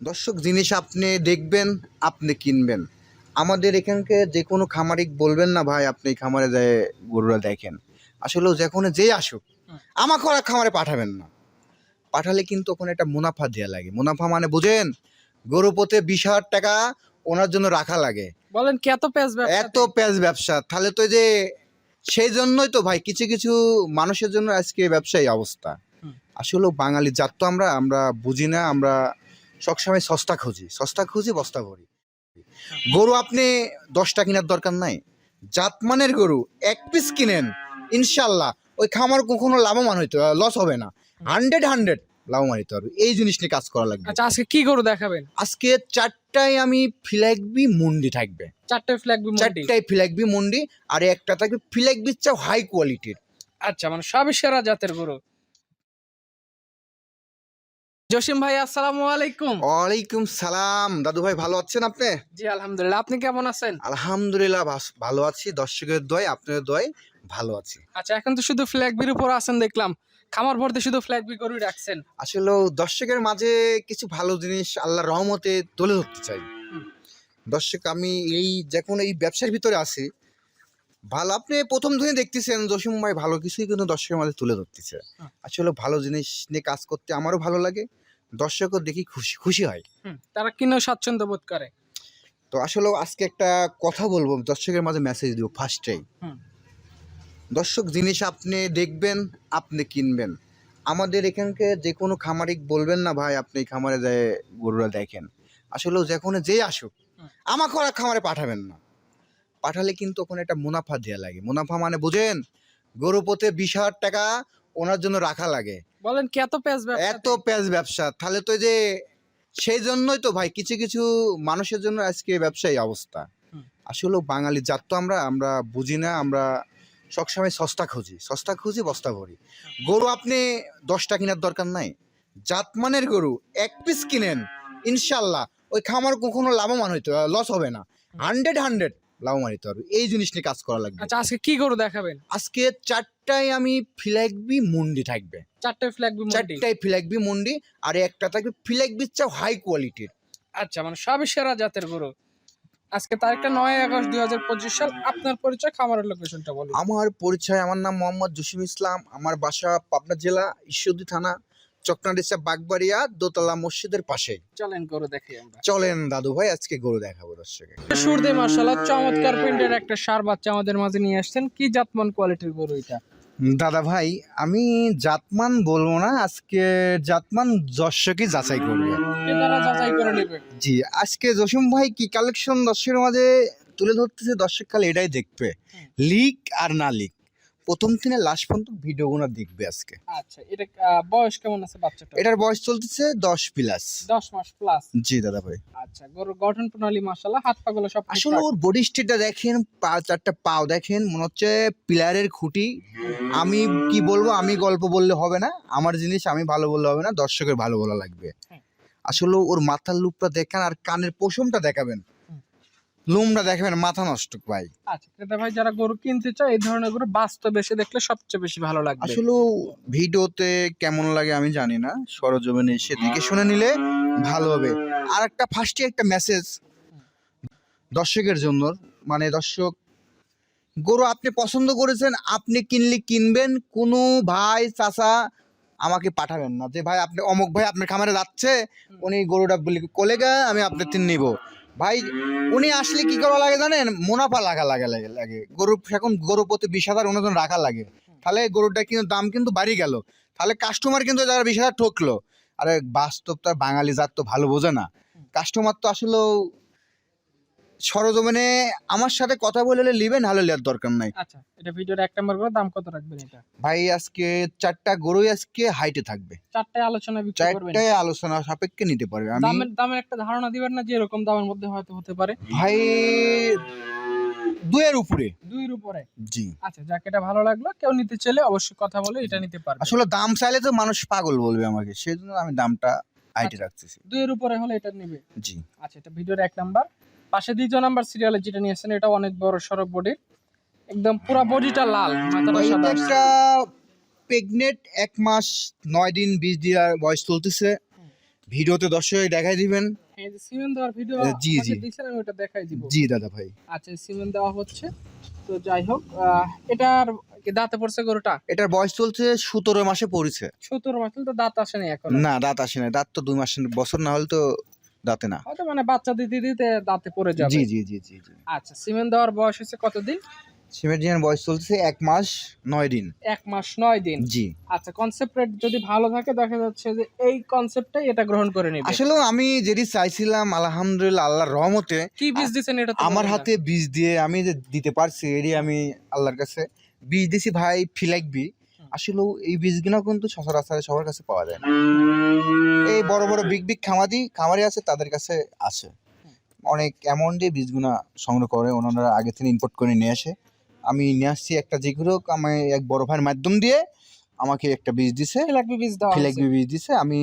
দর্শক জিনিস আপনি দেখবেন আপনি কিনবেন। আমাদের এখানকে যে কোনো খামারিক বলবেন না ভাই আপনি এই খামারে যায় গরুরা দেখেন। আসলে যখন যেই আসুক। আমাকে ওরা খামারে পাঠাবেন না। পাঠালে কিন্তু ওখানে একটা মুনাফা দেওয়া লাগে। মুনাফা মানে বুঝেন গরু পথে বিশ হাজার টাকা ওনার জন্য রাখা লাগে। বলেন কি এত পেঁয়াজ ব্যবসা এত পেঁয়াজ ব্যবসা। তাহলে তো এই যে সেই জন্যই তো ভাই কিছু কিছু মানুষের জন্য আজকে ব্যবসায়ী অবস্থা। আসলে বাঙালি জাত তো আমরা আমরা বুঝি না আমরা সবসময় সস্তা খুঁজি সস্তা খুঁজি বস্তা ভরি। গরু আপনি দশটা কেনার দরকার নাই। জাতমানের গরু এক পিস কিনেন ইনশাল্লাহ। ওই খামার কখনো লাভবান হইতে লস হবে না। হান্ড্রেড হান্ড্রেড লাভবান হইতে পারবে এই জিনিস নিয়ে কাজ করা লাগবে। আচ্ছা আজকে কি গরু দেখাবেন? আজকে চারটায় আমি ফিলাকবি মুন্ডি থাকবে। চারটে ফ্ল্যাগ বি মন্ডি? চারটায় ফিলাকবি মুন্ডি আর একটা থাকবে ফিলাকবি চাও হাই কোয়ালিটির আচ্ছা মানে সবই সেরা জাতের গরু। জসিম ভাই আসসালামু আলাইকুম। ওয়ালাইকুম সালাম। দাদু ভাই ভালো আছেন আপনি? জি আলহামদুলিল্লাহ। আপনি কেমন আছেন? আলহামদুলিল্লাহ ভালো আছি। দর্শকের দয় আপনাদের দয় ভালো আছি। আচ্ছা এখন তো শুধু ফ্ল্যাগ বির উপর আছেন দেখলাম। খামার ভর্তি শুধু ফ্ল্যাগ বি গরুই রাখছেন। আসলে দর্শকের মাঝে কিছু ভালো জিনিস আল্লাহর রহমতে তুলে ধরতে চাই। দর্শক আমি এই যখন এই ব্যবসার ভিতরে আছি ভালো আপনি প্রথম দিনে দেখতেছেন জসিম ভাই ভালো কিছুই কিন্তু দর্শকের মাঝে তুলে ধরতেছে। হুম। আসলে ভালো জিনিস নিয়ে কাজ করতে আমারও ভালো লাগে দর্শকও দেখি খুশি খুশি হয়। তারা কিনেও স্বাচ্ছন্দ্য বোধ করে। তো আসলে আজকে একটা কথা বলব দর্শকের মাঝে মেসেজ দিব ফার্স্টেই। দর্শক জিনিস আপনি দেখবেন আপনি কিনবেন। আমাদের এখানকে যে কোনো খামারিক বলবেন না ভাই আপনি খামারে যায় গরুরা দেখেন। আসলে যখন যেই আসুক ওরা খামারে পাঠাবেন না। পাঠালে কিন্তু ওখানে একটা মুনাফা দেওয়া লাগে। মুনাফা মানে বুঝেন গরু পথে বিশ হাজার টাকা ওনার জন্য রাখা লাগে। বলেন কি এত পেঁয়াজ ব্যবসা এত পেঁয়াজ ব্যবসা। তাহলে তো এই যে সেই জন্যই তো ভাই কিছু কিছু মানুষের জন্য আজকে ব্যবসায়ী অবস্থা। আসলে বাঙালি জাত তো আমরা আমরা বুঝি না আমরা সবসময় সস্তা খুঁজি। সস্তা খুঁজি বস্তা ভরি। গরু আপনি দশটা কেনার দরকার নাই। জাতমানের গরু এক পিস কিনেন ইনশাল্লাহ। ওই খামার কখনো লাভবান হইতে লস হবে না। হান্ড্রেড হান্ড্রেড লাভবান হইতে পারবে। এই জিনিস নিয়ে কাজ করা লাগবে। আচ্ছা আজকে কি গরু দেখাবেন? আজকে চারটায় আমি ফিলাকবি মুন্ডি থাকবে। চারটে ফ্ল্যাগ বি মন্ডি? চারটায় ফিলাকবি মুন্ডি আর একটা থাকবে ফিলাকবি চাও হাই কোয়ালিটির। আচ্ছা মানে সবই সেরা জাতের গরু। আজকে তারিখটা নয় আগস্ট দুই হাজার পঁচিশ সাল। আপনার পরিচয় খামারের লোকেশনটা বলুন। আমার পরিচয় আমার নাম মোহাম্মদ জসিম ইসলাম। আমার বাসা পাবনা জেলা ঈশ্বরদী থানা। চকনাডিসা বাগবাড়িয়া দোতলা মসজিদের পাশে। চলেন গরু দেখি আমরা। চলেন দাদু ভাই আজকে গরু দেখাবো দর্শকে। সুরদে মার্শাল্লাহ চমৎকার প্রিন্টের একটা সার বাচ্চা আমাদের মাঝে নিয়ে আসছেন। কি জাতমান কোয়ালিটির গরু এটা? দাদা ভাই আমি জাতমান বলব না আজকে জাতমান দর্শকই যাচাই করবে। যাচাই করে নেবে? জি আজকে জসিম ভাই কি কালেকশন দর্শকের মাঝে তুলে ধরতেছে? দর্শক কাল এটাই দেখবে। লিক আর না লিক। প্রথম দিনে লাস্ট পর্যন্ত ভিডিওগুলো দেখবে আজকে। আচ্ছা এটা বয়স কেমন আছে বাচ্চাটা এটার বয়স চলতেছে দশ প্লাস দশ মাস প্লাস জি দাদা ভাই আচ্ছা গরুর গঠন প্রণালী মাশাল্লাহ হাত পা গুলো সব আসলে ওর বডি স্ট্রিটটা দেখেন পা চারটা পাও দেখেন মনে হচ্ছে পিলারের খুঁটি। আমি কি বলব আমি গল্প বললে হবে না আমার জিনিস আমি ভালো বললে হবে না দর্শকের ভালো বলা লাগবে। আসলে ওর মাথার লুপটা দেখান আর কানের পশমটা দেখাবেন। লুমটা দেখবেন মাথা নষ্ট ভাই। আচ্ছা ক্রেতা ভাই যারা গরু কিনতে চায় এই ধরনের গরু বাস্তবে এসে দেখলে সবচেয়ে বেশি ভালো লাগবে। আসলে ভিডিওতে কেমন লাগে আমি জানি না সরজমিনে এসে দেখে শুনে নিলে ভালো হবে। আর একটা ফার্স্টে একটা মেসেজ দর্শকের জন্য মানে দর্শক গরু আপনি পছন্দ করেছেন আপনি কিনলে কিনবেন কোনো ভাই চাচা আমাকে পাঠাবেন না। যে ভাই আপনি অমুক ভাই আপনার খামারে যাচ্ছে উনি গরুটা বলি কোলেগা আমি আপনার তিন নিব। ভাই, উনি আসলে কি করা লাগে জানেন? মুনাফা লাগা লাগে লাগে গরু এখন গরু প্রতি বিশ হাজার অনুদান রাখা লাগে। তাহলে গরুটা কিন্তু দাম কিন্তু বাড়ি গেল। তাহলে কাস্টমার কিন্তু যারা বিশ হাজার ঠকলো। আরে বাস্তব তো বাঙালি জাত তো ভালো বোঝে না। কাস্টমার তো আসলে সরজমিনে আমার সাথে কথা বলে নিবেন নাহলে নেওয়ার দরকার নাই। আচ্ছা এটা ভিডিওর এক নম্বর করে দাম কত রাখবেন এটা? ভাই আজকে চারটা গরুই আজকে হাইটে থাকবে। চারটে আলোচনা বিক্রি করবেন। চারটায় আলোচনা সাপেক্ষে নিতে পারবে। আমি দামের দামের একটা ধারণা দিবেন না যে এরকম দামের মধ্যে হয়তো হতে পারে। ভাই দুয়ের উপরে। দুইয়ের উপরে? জি। আচ্ছা যাক এটা ভালো লাগল। কেউ নিতে চাইলে অবশ্যই কথা বলে এটা নিতে পারবে। আসলে দাম চাইলে তো মানুষ পাগল বলবে আমাকে সেই জন্য আমি দামটা হাইটে আচ্ছা। রাখতেছি। দুইয়ের উপরে হলে এটা নিবে। জি। আচ্ছা এটা ভিডিওর এক নাম্বার। পাশে দ্বিতীয় নাম্বার সিরিয়ালে যেটা নিয়েছেন এটা অনেক বড় সড়ক বডি। একদম পুরো বডিটা লাল মাথাটা একটা প্রেগনেন্ট এক মাস নয় দিন বিশ দিন বয়স চলতেছে। ভিডিওতে দর্শক দেখাই দিবেন। সিমেন্ট দেওয়ার ভিডিও জি, জি। আমি ওটা দেখাই দিব। জি দাদা ভাই। আচ্ছা সিমেন্ট দেওয়া হচ্ছে। তো যাই হোক এটার দাঁতে পড়ছে গরুটা? এটার বয়স চলছে সতেরো মাসে পড়েছে। সতেরো মাস তো দাঁত আসেনি এখন। না দাঁত আসে না দাঁত তো দুই মাস বছর না হলে তো দাঁতে না। হয়তো মানে বাচ্চা দিতে দিতে দাঁতে পড়ে যাবে। জি জি জি জি জি। আচ্ছা সিমেন্ট দেওয়ার বয়স হচ্ছে কতদিন? সিমেন্টিয়ান বয়স চলছে এক মাস নয় দিন। এক মাস নয় দিন। জি। আচ্ছা কনসেপ্ট রেট যদি ভালো থাকে দেখা যাচ্ছে যে এই কনসেপ্টটাই এটা গ্রহণ করে নিবে। আসলে আমি যেটি চাইছিলাম আলহামদুলিল্লাহ আল্লাহর রহমতে কি বীজ দিচ্ছেন এটা আমার হাতে বীজ দিয়ে আমি যে দিতে পারছি এরই আমি আল্লাহর কাছে। বীজ দিছি ভাই ফিলাইকবি আসলে এই বীজগুলো কিন্তু সচরাচর সবার কাছে পাওয়া যায় না। এই বড় বড় বিগ বিগ খামারি খামারি আছে তাদের কাছে আছে। অনেক অ্যামাউন্ট দিয়ে বীজগুলো সংগ্রহ করে ওনারা আগে থেকে ইম্পোর্ট করে নিয়ে আসে। আমি নিয়ে আসছি একটা যেগুলো আমি এক বড় ভাইয়ের মাধ্যম দিয়ে আমাকে একটা বীজ দিছে। ফিলাকবি বীজ হয়েছে। বীজ দিছে? আমি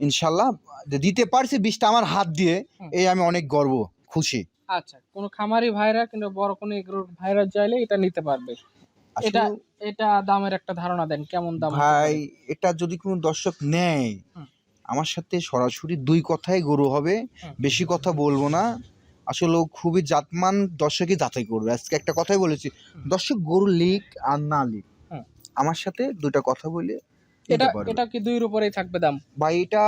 ইনশাল্লাহ যে দিতে পারছি বীজটা আমার হাত দিয়ে এই আমি অনেক গর্ব খুশি। আচ্ছা কোন খামারি ভাইরা কিন্তু বড় কোনো এগ্রোর ভাইরা চাইলে এটা নিতে পারবে। এটা এটা দামের একটা ধারণা দেন কেমন দাম ভাই এটা যদি কোনো দর্শক নেয় আমার সাথে সরাসরি দুই কথাই গরু হবে বেশি কথা বলব না। আসলে খুবই জাতমান দর্শকই যাচাই করবে। আজকে একটা কথাই বলেছি দর্শক গরু লিক আর না লিক আমার সাথে দুইটা কথা বলে এটা। এটা কি দুইয়ের উপরেই থাকবে দাম? ভাই এটা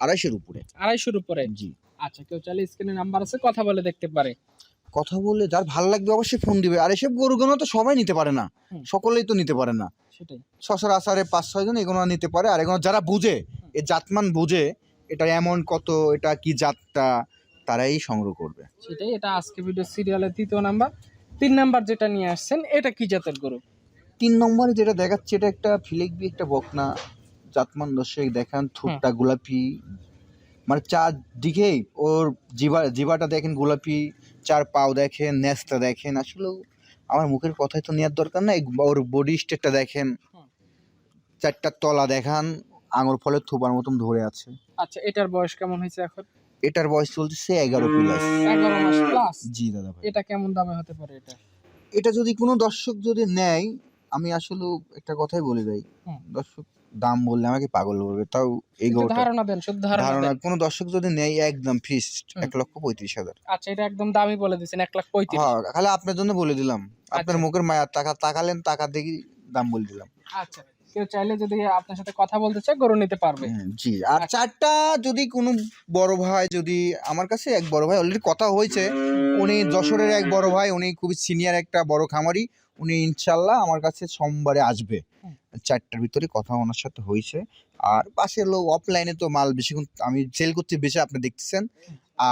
আড়াইশোর উপরে। আড়াইশোর উপরে? জি। আচ্ছা কেউ চাইলে স্ক্রিনে নাম্বার আছে কথা বলে দেখতে পারে। কথা বলে যার ভালো লাগবে অবশ্যই ফোন দিবে। আর এসব গরুগুলো তো সবাই নিতে পারে না। সকলেই তো নিতে পারে না। সেটাই। আসারে পাঁচ ছয় জন এগুলো নিতে পারে আর এগুলো যারা বুঝে এ জাতমান বুঝে এটা এমন কত এটা কি জাতটা তারাই সংগ্রহ করবে। সেটাই এটা আজকে ভিডিও সিরিয়ালের তৃতীয় নাম্বার তিন নাম্বার যেটা নিয়ে আসছেন এটা কি জাতের গরু? তিন নম্বরে যেটা দেখাচ্ছে এটা একটা ফিলেকবি একটা বকনা। জাতমান দর্শক দেখান থুপটা গোলাপি। মানে চার দিকেই ওর জিবা জিবাটা দেখেন গোলাপি চার পাও দেখেন নেসটা দেখেন। আসলে আমার মুখের কথাই তো নেওয়ার দরকার নাই ওর বডি স্টেটটা দেখেন। চারটা তলা দেখান আঙুর ফলে থুপার মতন ধরে আছে। আচ্ছা এটার বয়স কেমন হয়েছে এখন? এটার বয়স চলতেছে এগারো প্লাস এগারো মাস প্লাস জি দাদা ভাই। এটা কেমন দামে হতে পারে এটা? এটা যদি কোনো দর্শক যদি নেয় আমি আসলে একটা কথাই বলে যাই। দর্শক দাম বললে আমাকে পাগল করবে তাও এই গরুটা ধারণা দেন শুধু ধারণা কোনো দর্শক যদি নেয় একদম ফিক্সড হুম। এক লক্ষ পঁয়ত্রিশ হাজার আচ্ছা এটা একদম দামি বলে দিচ্ছেন এক লাখ পঁয়ত্রিশ হ্যাঁ খালি আপনার জন্য বলে দিলাম আপনার আচ্ছা। মুখের মায়া টাকা তাকালেন টাকা দেখি দাম বলে দিলাম আচ্ছা কেউ চাইলে যদি আপনার সাথে কথা বলতে চায় গরু নিতে পারবে জি আর আচ্ছা। চারটা যদি কোনো বড় ভাই যদি আমার কাছে এক বড় ভাই অলরেডি কথা হয়েছে উনি যশোরের এক বড় ভাই উনি খুবই সিনিয়র একটা বড় খামারি উনি ইনশাল্লাহ আমার কাছে সোমবারে আসবে। চারটার ভিতরে কথা ওনার সাথে হয়েছে আর পাশের লোক অফলাইনে তো মাল বেশিক্ষণ আমি সেল করতে বেশি আপনি দেখতেছেন।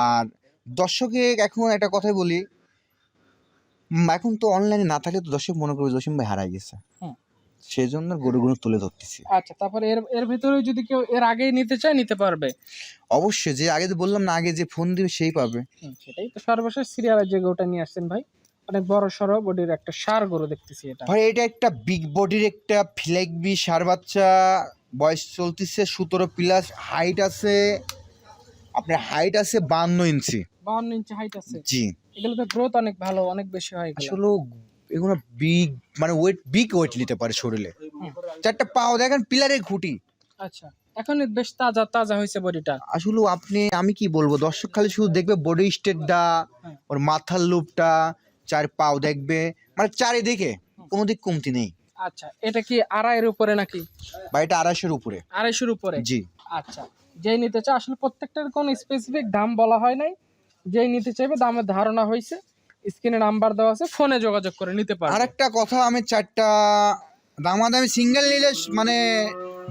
আর দর্শকে এখন একটা কথাই বলি এখন তো অনলাইনে না থাকলে তো দর্শক মনে করবে জসিম ভাই হারাই গেছে। সেই জন্য গরুগুলো তুলে ধরতেছি। আচ্ছা তারপরে এর এর ভিতরে যদি কেউ এর আগেই নিতে চায় নিতে পারবে। অবশ্যই যে আগে বললাম না আগে যে ফোন দিবে সেই পাবে। সেটাই তো সর্বশেষ সিরিয়ালের যে গরুটা নিয়ে আসছেন ভাই। অনেক বড় সড়ো বডির একটা সার গরু দেখতেছি এটা। ভাই এটা একটা বিগ বডির একটা ফিলেকবি সার বাচ্চা। বয়স চলতেছে সতেরো প্লাস হাইট আছে আপনার হাইট আছে বান্ন ইঞ্চি বাউন্ন ইঞ্চি হাইট আছে। জি। এগুলো তো গ্রোথ অনেক ভালো অনেক বেশি হয়। আসলে এগুলো বিগ মানে ওয়েট বিগ ওয়েট নিতে পারে শরীরে। চারটা পাও দেখেন পিলারের খুঁটি। আচ্ছা এখন বেশ তাজা তাজা হয়েছে বডিটা। আসলে আপনি আমি কি বলব দর্শক খালি শুধু দেখবে বডি স্টেটটা হ্যাঁ। ওর মাথার লুপটা চার পাও দেখবে। মানে চারিদিকে কোনো দিক কমতি নেই। আচ্ছা এটা কি আড়াইয়ের উপরে নাকি? বা এটা আড়াইশোর উপরে। আড়াইশোর উপরে? জি। আচ্ছা যেই নিতে চায় আসলে প্রত্যেকটার কোনো স্পেসিফিক দাম বলা হয় নাই। যেই নিতে চাইবে দামের ধারণা হয়েছে স্ক্রিনে নাম্বার দেওয়া আছে ফোনে যোগাযোগ করে নিতে আর পারবে। একটা কথা আমি চারটা দামাদামি সিঙ্গেল নিলে মানে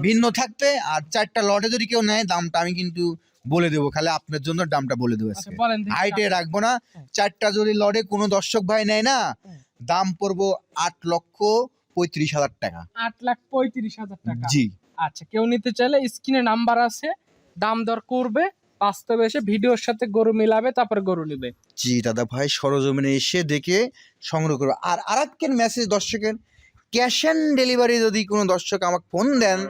ভিন্ন থাকতে আর চারটা লটে যদি কেউ নেয় দামটা আমি কিন্তু বলে দেবো খালি আপনার জন্য দামটা বলে দেবো আচ্ছা হাইটে রাখব না চারটা যদি লড়ে কোনো দর্শক ভাই নেয় না দাম পড়ব আট লক্ষ পঁয়ত্রিশ হাজার টাকা। আট লাখ পঁয়ত্রিশ হাজার টাকা। জি। আচ্ছা কেউ নিতে চাইলে স্ক্রিনে নাম্বার আছে দাম দর করবে বাস্তবে এসে ভিডিওর সাথে গরু মিলাবে তারপরে গরু নিবে। জি দাদা ভাই সরজমিনে এসে দেখে সংগ্রহ করবে। আর আরেককের মেসেজ দর্শকের ক্যাশ অন ডেলিভারি যদি কোনো দর্শক আমাকে ফোন দেন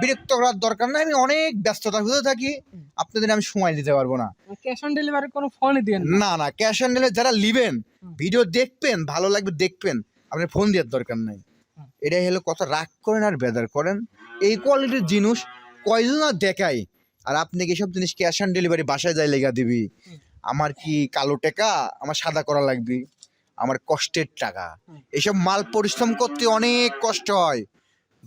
বিরক্ত করার দরকার নাই আমি অনেক ব্যস্ততার ভিতরে থাকি আপনাদের আমি সময় দিতে পারব না। ক্যাশ অন ডেলিভারি কোনো ফোনই দিয়ে না। না ক্যাশ অন ডেলিভারি যারা নিবেন। ভিডিও দেখবেন ভালো লাগবে দেখবেন আপনার ফোন দেওয়ার দরকার নাই। এটাই হলো কথা রাগ করেন আর বেদার করেন। এই কোয়ালিটির জিনিস কয়জন আর দেখাই আর আপনি কি সব জিনিস ক্যাশ অন ডেলিভারি বাসায় যাই লেগা দিবি? আমার কি কালো টাকা? আমার সাদা করা লাগবে? আমার কষ্টের টাকা। এসব মাল পরিশ্রম করতে অনেক কষ্ট হয়।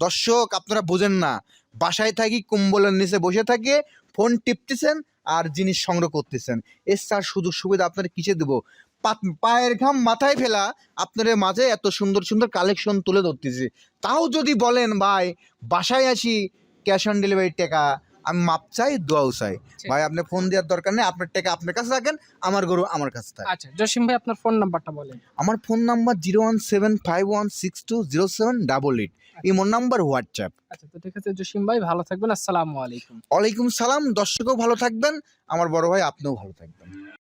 দর্শক আপনারা বোঝেন না। বাসায় থাকি কুম্বলের নিচে বসে থাকে ফোন টিপতেছেন আর জিনিস সংগ্রহ করতেছেন। এর স্যার সুযোগ সুবিধা আপনারা কিসে দেবো? পায়ের ঘাম মাথায় ফেলা আপনাদের মাঝে এত সুন্দর সুন্দর কালেকশন তুলে ধরতেছি। তাও যদি বলেন ভাই বাসায় আসি ক্যাশ অন ডেলিভারি টাকা আমি মাপ চাই দোয়াও চাই। ভাই আপনি ফোন দেওয়ার দরকার নেই আপনার টাকা আপনার কাছে রাখেন আমার গরু আমার কাছে থাকে। আচ্ছা জসিম ভাই আপনার ফোন নাম্বারটা বলেন। আমার phone number zero one seven five one six two zero seven double eight ইমোর number WhatsApp. আচ্ছা তো ঠিক আছে জসিম ভাই ভালো থাকবেন। আসসালামু আলাইকুম। ওয়ালাইকুম সালাম দর্শকও ভালো থাকবেন। আমার বড় ভাই আপনিও ভালো থাকবেন।